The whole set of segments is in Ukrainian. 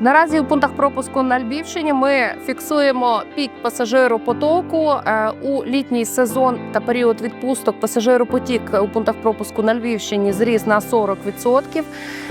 Наразі у пунктах пропуску на Львівщині ми фіксуємо пік пасажиропотоку Е, у літній сезон та період відпусток. Пасажиропотік у пунктах пропуску на Львівщині зріс на 40%.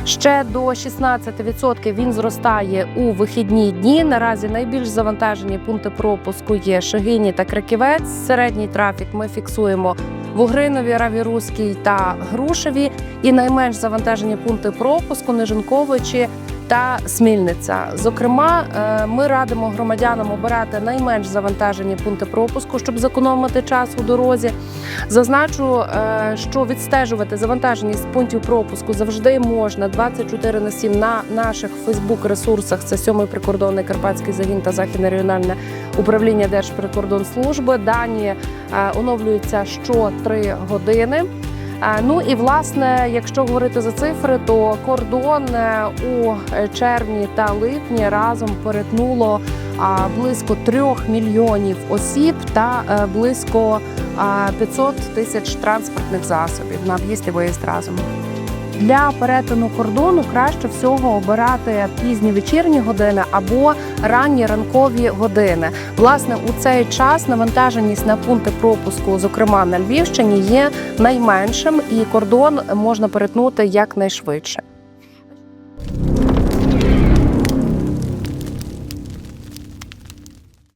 Ще до 16% він зростає у вихідні дні. Наразі найбільш завантажені пункти пропуску є Шегині та Краківець. Середній трафік ми фіксуємо в Угринові, Равіруській та Грушеві. І найменш завантажені пункти пропуску Нежинковичі та Смільниця. Зокрема, е, ми радимо громадянам обирати найменш завантажені пункти пропуску, щоб зекономити час у дорозі. Зазначу, е, що відстежувати завантаженість пунктів пропуску завжди можна 24 на 7 на наших Фейсбук-ресурсах. Це сьомий прикордонний карпатський загін та західне регіональне управління Держприкордонслужби. Дані е, оновлюються що 3 години. Е, Ну і власне, якщо говорити за цифри, то кордон е, у червні та липні разом перетнуло близько трьох мільйонів осіб та е, близько а, 500 тисяч транспортних засобів на в'їзд і виїзд разом. Для перетину кордону краще всього обирати пізні вечірні години або ранні ранкові години. Власне, у цей час навантаженість на пункти пропуску, зокрема на Львівщині, є найменшим, і кордон можна перетнути якнайшвидше.